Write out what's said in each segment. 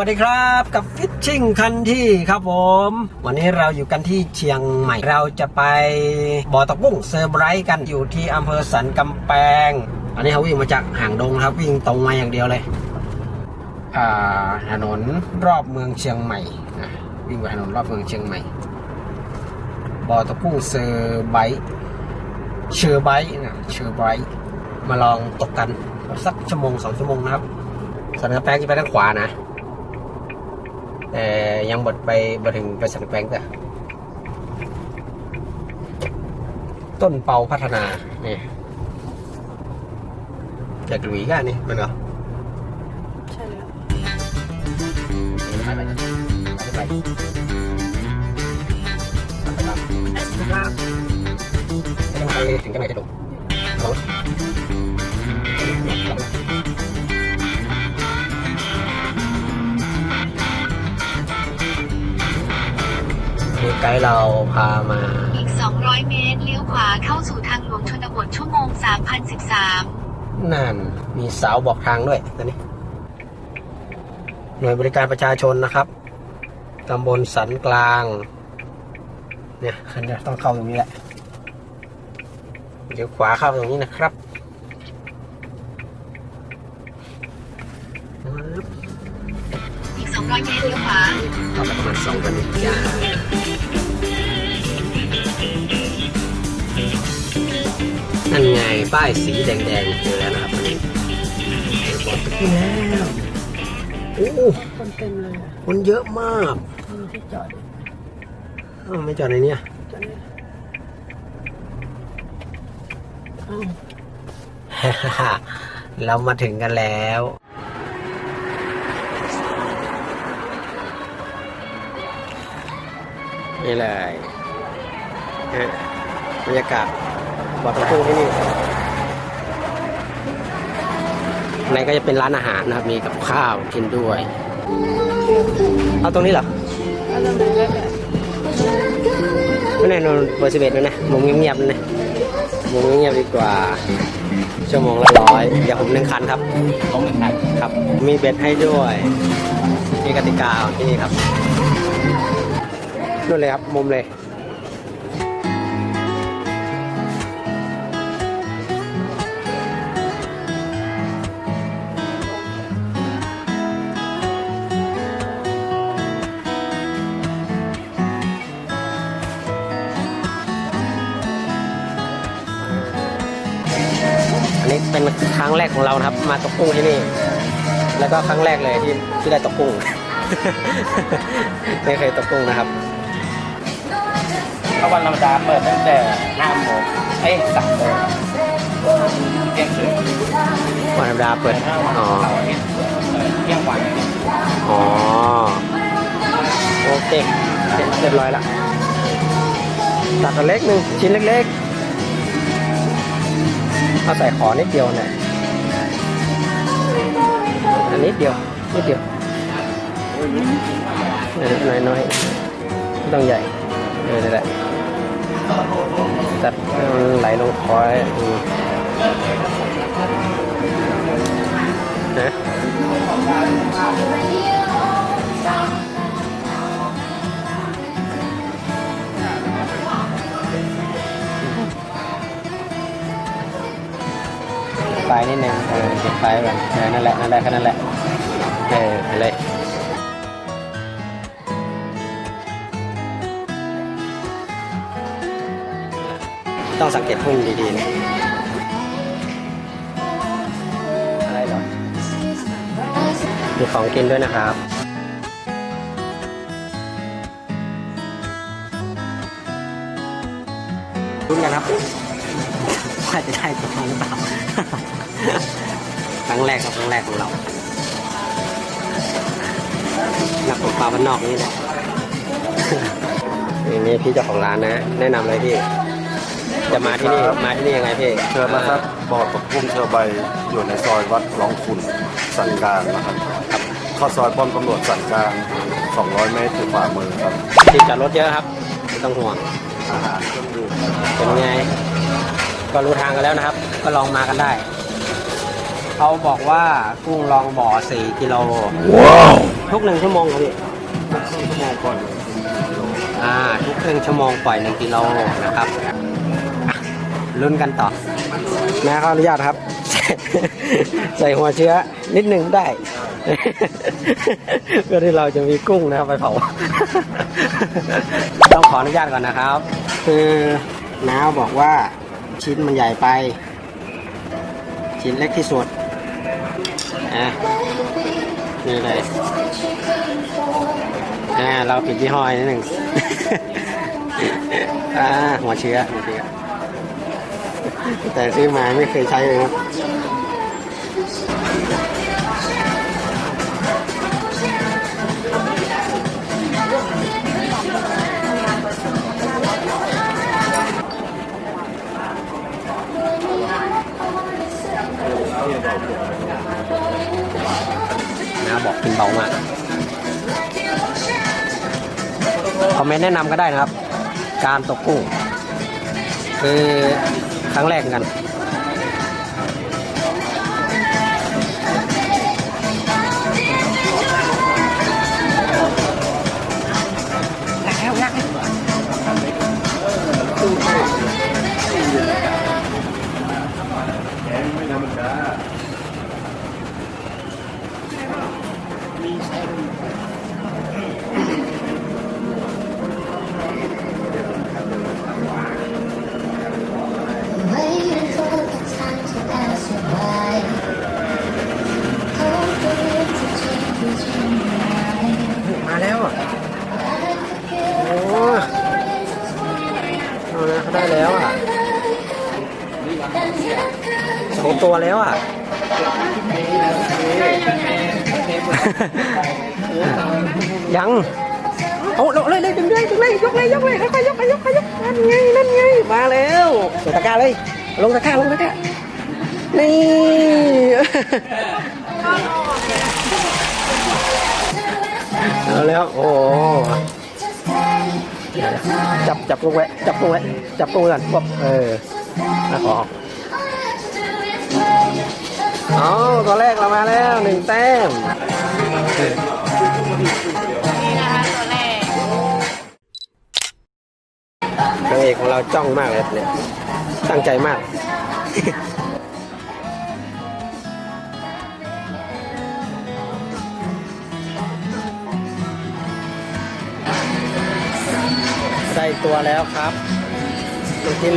วัสดีครับกับฟิชชิ่งคันที่ครับผม วันนี้เราอยู่กันที่เชียงใหม่ เราจะไปบ่อตกบุ้งเซอร์ไบรส์กันอยู่ที่อำเภอสันกำแพงอันนี้เขาวิ่งมาจากห่างดงนะครับวิ่งตรงมาอย่างเดียวเลยถนนรอบเมืองเชียงใหม่นะวิ่งไปถนนรอบเมืองเชียงใหม่บ่อตกบุ้งเซอร์ไบรส์เชอร์ไบรส์นะเชอร์ไบรส์มาลองตกกันสักชั่วโมงสองชั่วโมงนะครับสันกำแพงจะไปทางขวานะ ยังบดไปบดถึงไปสันกำแพงแต่ต้นเปาพัฒนานี่อยากดูอีกอะนี่มันเหรอใช่แล้วไปไปไปไปไปถึงจะไหนจะดู ด์เราพามา อีก 200 เมตร เลี้ยวขวาเข้าสู่ทางหลวงชนบทชั่วโมง 3013 นั่น มีเสาวบอกทางด้วยตัวนี้ หน่วยบริการประชาชนนะครับ ตำบลสันกลาง เนี่ยคันนี้ต้องเข้าตรงนี้แหละ เดี๋ยวขวาเข้าตรงนี้นะครับปึ๊บอีก 200 เมตร เลี้ยวขวา เข้าไปประมาณสองกันจ้า นั่นไงป้ายสีแดงๆเจอแล้วนะครับวันนี้บอกตะกี้แล้วโอ้คนเต็มเลยอะคนเยอะมากมีที่จอดอยู่อ้าวไม่จอดในเนี้ยจอดเลยอ้าวเรามาถึงกันแล้วนี่เลยฮะบรรยากาศ บ่อตะกุ้งที่นี่ในก็จะเป็นร้านอาหารนะครับ มีกับข้าวกินด้วย เอาตรงนี้เหรอเอาตรงไหนก็ได้ไม่แน่นอนเบอร์สิบเอ็ดด้วยนะมุมเงียบๆนะมุมเงียบๆดีกว่า ชั่วโมงละร้อยเดี๋ยวผมหนึ่งคันครับต้องหนึ่งคันครับ มีเบ็ดให้ด้วยมีกติกาของที่นี่ครับนู่นเลยครับ มุมเลย เป็นครั้งแรกของเรานะครับ มาตกกุ้งที่นี่ แล้วก็ครั้งแรกเลยที่ที่ได้ตกกุ้ง ไม่เคยตกกุ้งนะครับถ้าวันธรรมดาเปิดตั้งแต่5โมงเอ้ย3โมงเที่ยงคืนวันธรรมดาเปิดถ้าวันอ๋อเสาร์อาทิตย์เปิดเที่ยงวันอ๋อโอเคเสร็จเรียบร้อยละตัดอันเล็กหนึ่งชิ้นเล็กๆ เอาใส่ขอนิดเดียวหน่อยอันนิดเดียวนิดเดียวน้อยน้อยๆต้องใหญ่เออนี่นแหละตัดมันไหลลงคอยอืมนะ ปลายนิดนึงเออเก็บปลายก่อนเออนั่นแหละนั่นแหละแค่นั้นแหละเออนั่นเลยต้องสังเกตหุ้นดีๆนะอะไรเหรอมีของกินด้วยนะครับรุ้นกันครับว่าจะได้ตัวหรือเปล่า รั้งแรกครับครั้งแรกของเรานักตกปลาบ้านนอกนี่แหละนี่พี่เจ้าของร้านนะ แนะนำเลยพี่ จะมาที่นี่มาที่นี่ยังไงพี่เชิญนะครับบ่อตกกุ้งเชอใบอยู่ในซอยวัดร้องคุณสันกลางนะครับเข้าซอยป้อมตำรวจสันกลาง 200 เมตรอยู่ขวามือครับที่จอดรถเยอะครับไม่ต้องห่วง อาหารเครื่องดื่มเป็นไง ก็รู้ทางกันแล้วนะครับ ก็ลองมากันได้ เขาบอกว่ากุ้งลองบ่อ 4 กิโลว้าวทุกหนึ่งชั่วโมงครับพี่ทุกชั่วโมงก่อนอ่าทุกครึ่งชั่วโมงปล่อยหนึ่งกิโลนะครับอะลุ้นกันต่อ แม่ขออนุญาตครับ ใส่หัวเชื้อนิดหนึ่งได้ เพื่อที่เราจะมีกุ้งนะครับไปเผา ต้องขออนุญาตก่อนนะครับ คือน้าบอกว่าชิ้นมันใหญ่ไป ชิ้นเล็กที่สุด อะนี่เลยอ่าเราปิดยี่ห้อนิดหนึ่ง อ่าหัวเชื้อหัวเชื้อแต่ซื้อมาไม่เคยใช้เลยครับนะ เมนต์แนะนำก็ได้นะครับ การตกกุ้งคือครั้งแรกกัน ยังเอาลงเลยเลยดึงเลยดึงเลยยกเลยยกเลยค่อยๆยกไปยกไปยกนั่นไงนั่นไงมาแล้วใส่ตะกร้าเลย ลงตะกร้าลงตะกร้านี่เอาแล้วโอ้จับจับกุ้งไว้จับกุ้งไว้จับกุ้งไว้ก่นปุ๊บเออแล้วขอเอาตัวแรกเรามาแล้วหนึ่งแต้ม นี่นะคะตัวแรกนางเอกของเราจ้องมากเลยเนี่ย ตั้งใจมาก ได้ตัวแล้วครับมันกิน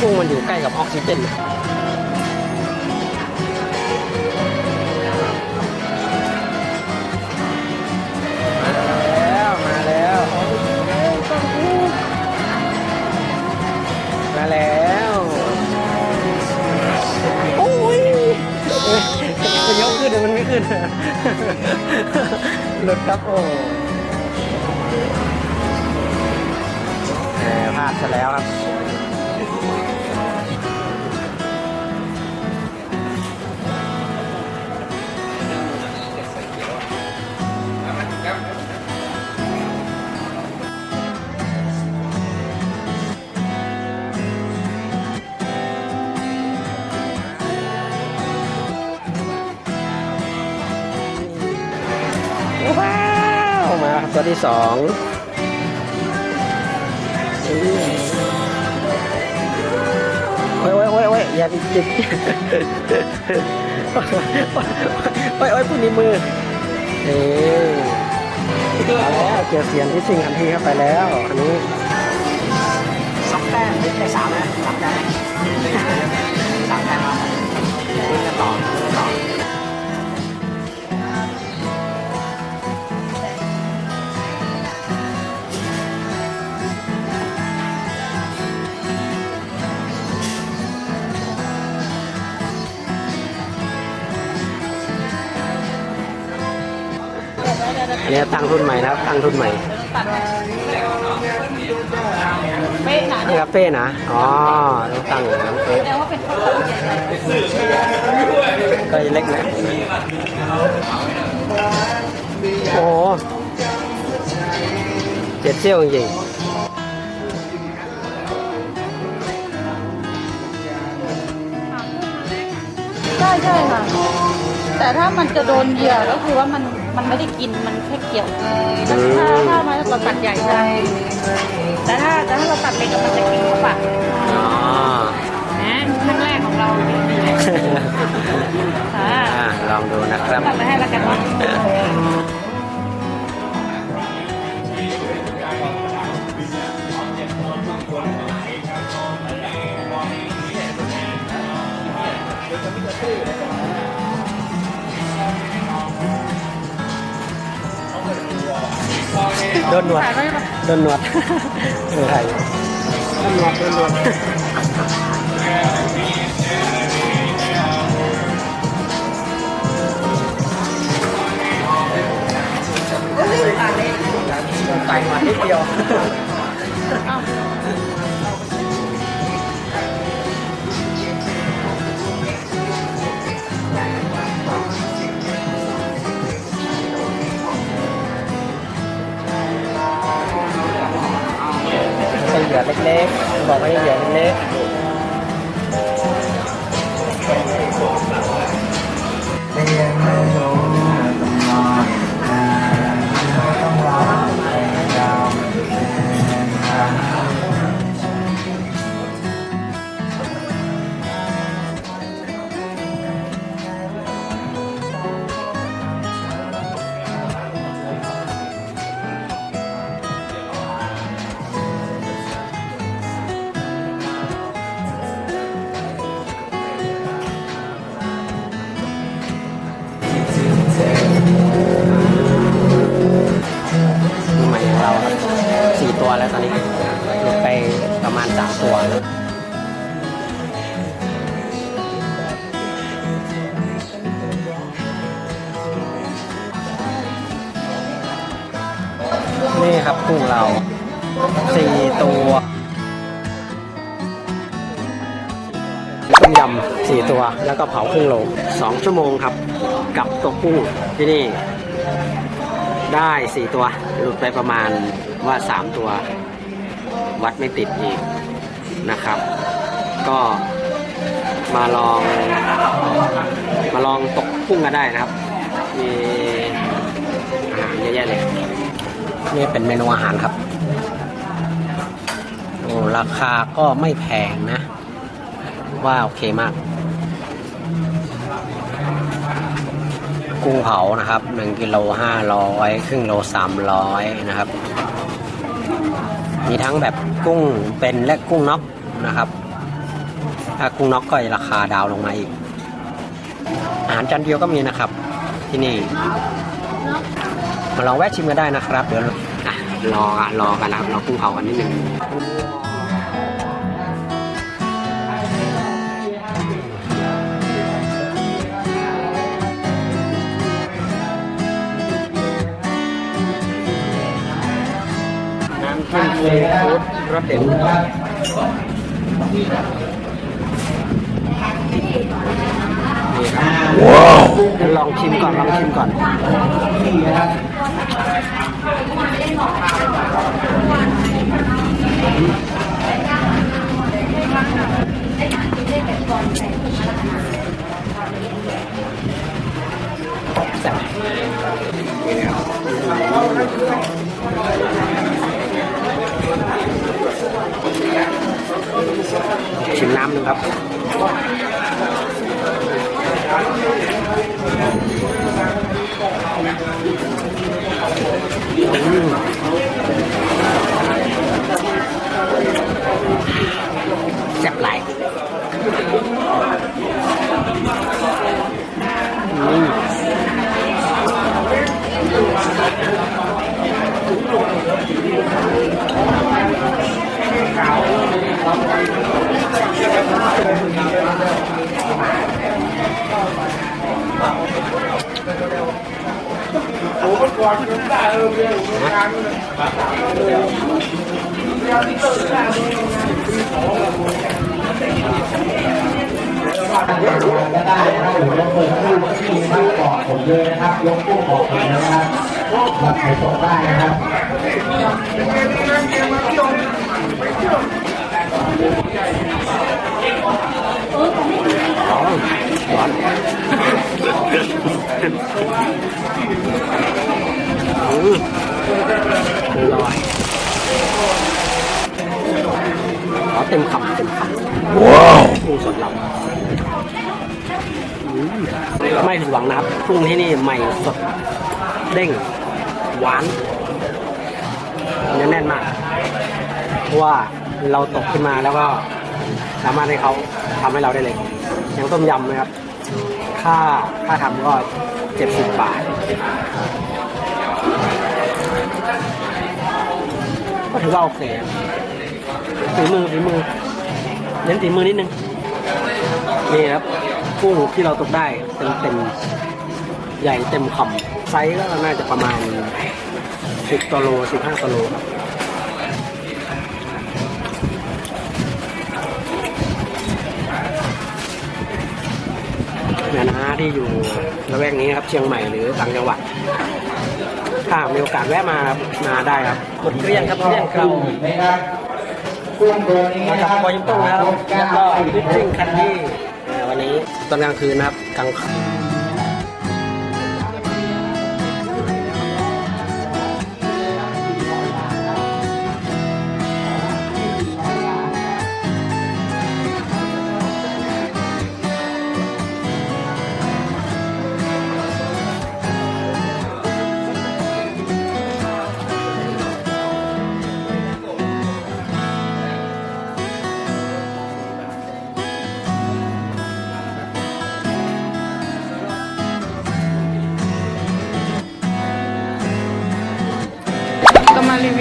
กุ้งมันอยู่ใกล้กับออกซิเจน ขึ้นแต่มันไม่ขึ้นหลุดครับโอ้พลาดซะแล้วครับ ตัวที่สองโอ้ยโอ้ยโอ้ยโอ้ยอย่าจิบโอ้ยโอ้ยผู้นี้มือนี่มาแล้วเจอเสียงที่สิ่งอันทีเข้าไปแล้วอันนี้สองแต้มได้สามนะสามแต้มสามแต้ม นนี้ตั้งทุนใหม่นะครับ ตั้งทุนใหม่เป๊ะนะนี่ครับเป้นะอ๋อต้องตั้งอย่างนั้นเป้แสดงว่าเป็นคนก็เล็กนะโอ้โหเจ็ดเซี่ยวจริงใช่ใช่ค่ะ แต่ถ้ามันจะโดนเหยื่อก็คือว่ามัน มันไม่ได้กินมันแค่เกี่ยวถ้าถ้ามาเราตัดใหญ่ใช่แต่ถ้าแต่ถ้าเราตัดเล็กมันจะกินเข้าปากอ๋อนะครั้งแรกของเราลองดูนะครับตัดมาให้ละกันเนา โดนหนวดถ่ายไว้ปะโดนหนวดเออไทยโดนหนวดโดนหนวดไต่มานิดเดียวอ้าว ใส่เหยื่อเล็กๆบอกว่าให้เหยื่อเล็กมื แล้วตอนนี้หลุดไปประมาณสามตัวแล้วนี่ครับกุ้งเราสี่ตัวต้มยำสี่ตัวแล้วก็เผาครึ่งโลสองชั่วโมงครับกับตัวกุ้งที่นี่ ได้สี่ตัว หลุดไปประมาณ ว่าสามตัววัดไม่ติดอีกนะครับ ก็มาลอง มาลองตกกุ้งกันได้นะครับ มีอาหารเยอะแยะเลย นี่เป็นเมนูอาหารครับโอ้ราคาก็ไม่แพงนะ ว่าโอเคมาก กุ้งเผานะครับ1กิโล500ครึ่งโล300นะครับ มีทั้งแบบกุ้งเป็นและกุ้งน็อกนะครับ ถ้ากุ้งน็อกก็ราคาดาวลงมาอีก อาหารจานเดียวก็มีนะครับ ที่นี่ มาลองแวะชิมกันได้นะครับ เดี๋ยวรอรอกันนะครับรอกุ้งเผากันนิดนึง น้ำจิ้มซีฟู้ดรสเด็ดนี่ครับว้าวลองชิมก่อน ลองชิมก่อนแครับ ได้นะครับหรือยกมือขึ้นที่นะครับกอดผมเลยนะครับ ยกคู่ออกมานะครับรับไข่ตกได้นะครับร้อนอืมลอยอ๋อเต็มคำเต็มคำว้าวกุ้งสดลำอืม ไม่ผิดหวังนะครับกุ้งที่นี่ใหม่สดเด้ง หวานเนื้อแน่นมากเพราะว่าเราตกขึ้นมาแล้วก็สามารถให้เขาทำให้เราได้เลยอย่างต้มยำนะครับ ค่าค่าทำก็เจ็ดสิบบาทก็ถือว่าโอเคฝีมือฝีมือเน้นฝีมือนิดนึงนี่ครับ กุ้งที่เราตกได้เต็มเต็มๆใหญ่เต็มคำไซส์ก็น่าจะประมาณสิบตัวโลสิบห้าตัวโลครับเนี่ยนะที่อยู่ละแวกนี้ครับเชียงใหม่หรือต่างจังหวัดถ้ามีโอกาสแวะมามาได้ครับหมดเกลี้ยงครับเกลี้ยงเรานะครับกุ้งตัวนี้มานะคจากรับปอยิงตุ้งนะครับแล้วก็วิปปิ้งคันที่เอ่อวันนี้ ตอนกลางคืนนะครับกลาง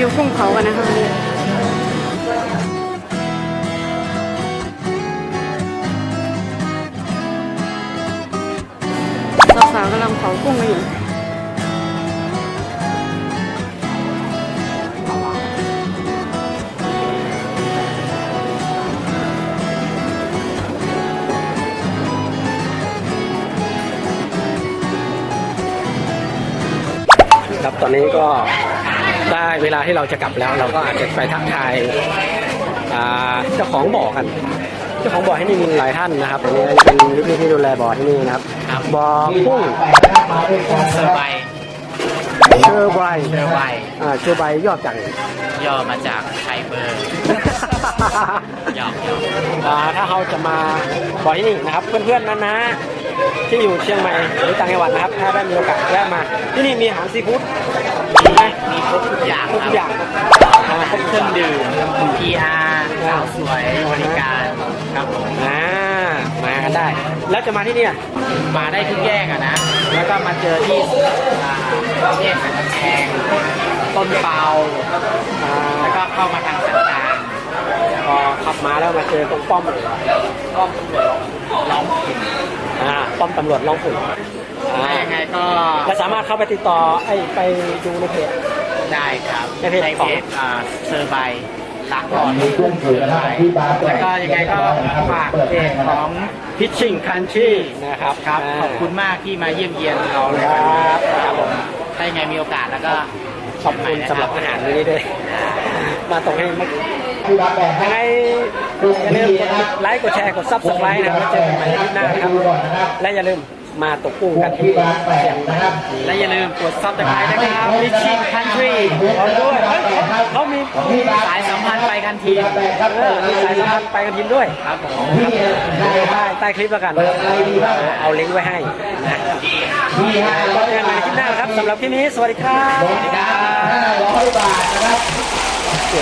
วิวกุ้งเผากันนะคะวันนี้สาวๆกำลังเผากุ้งกันอยู่ครับตอนนี้ก็ ได้เวลาที่เราจะกลับแล้วเราก็อาจจะไปทักทายอ่าเจ้าของบ่อกันเจ้าของบ่อที่นี่มีหลายท่านนะครับอันนี้จะเป็นลูกพี่ที่ดูแลบ่อที่นี่นะครับบ่อกุ้งเซอร์ไบเชอร์ไบรเซอร์ไบอ่าเชอร์ไบรยอดจากย่อมาจากไคเบอร์หยอกหยอกอ่าถ้าเขาจะมาบ่อที่นี่นะครับ เพื่อนๆนั้นนะที่อยู่เชียงใหม่หรือต่างจังหวัดนะครับ ถ้าได้มีโอกาสแวะมา ที่นี่มีอาหารซีฟู้ด มีไหมมีครบทุกอย่างครบทุกอย่างครบเครื่องดื่ม PR สาวสวยบริการครับผมอ่ามากันได้ แล้วจะมาที่นี่อะมาได้ทุกแยกอะนะ แล้วก็มาเจอที่อ่าแยกสันแพงต้นเปาอ่าแล้วก็เข้ามาทางสันกลางพอขับมาแล้วมาเจอตรงป้อมเลยก็ตำรวจล้อมขุนอ่าป้อมตำรวจล่องขุน ถ้ายังไงก็แล้วสามารถเข้าไปติดต่อไอ้ไปดูในเพจ ได้ครับในเพจของ อ่าเซอร์ไบลักก่อนมีกุ้งถือนะครับที่บาร์แปลแล้วก็ยังไงก็ฝากเพจของพิชชิ่งคันชี่นะครับครับาขอบคุณมากที่มาเยี่ยมเยียนเราเลยควันนี้รับครับผมถ้ายังไงมีโอกาสแล้วก็ขอบคุณสำหรับอาหารมื้อนี้ด้วย มาตรงให้มาที่บาร์แปลคยัรับงไงอย่าลืมกดไลค์กดแชร์กดซับสไครต์นะครับแล้วเจอกันใหม่ในคลิปหน้านะครับ และอย่าลืม มาตกกุ้งกันที่ที่บาร์แปลเชียงใหม่นะครับ และอย่าลืมกดซับสไครต์นะครับ Fishing Country เอาด้วยเฮ้ยเขาเขามีสายสัมพันธ์ไปกันทีบาร์แปลครับเออมีสายสัมพันธ์ไปกันทีมด้วยครับผมพี่ได้คใต้รับใต้คลิปแล้วกันเปิดอะไรดีบ้างเอาลิงก์ไว้ให้นะพี่ฮะก็เจอกันใหม่ในคลิปหน้านะครับสำหรับคลิปนี้ สวัสดีครับลงดาวห้าร้อยบาทนะครับเ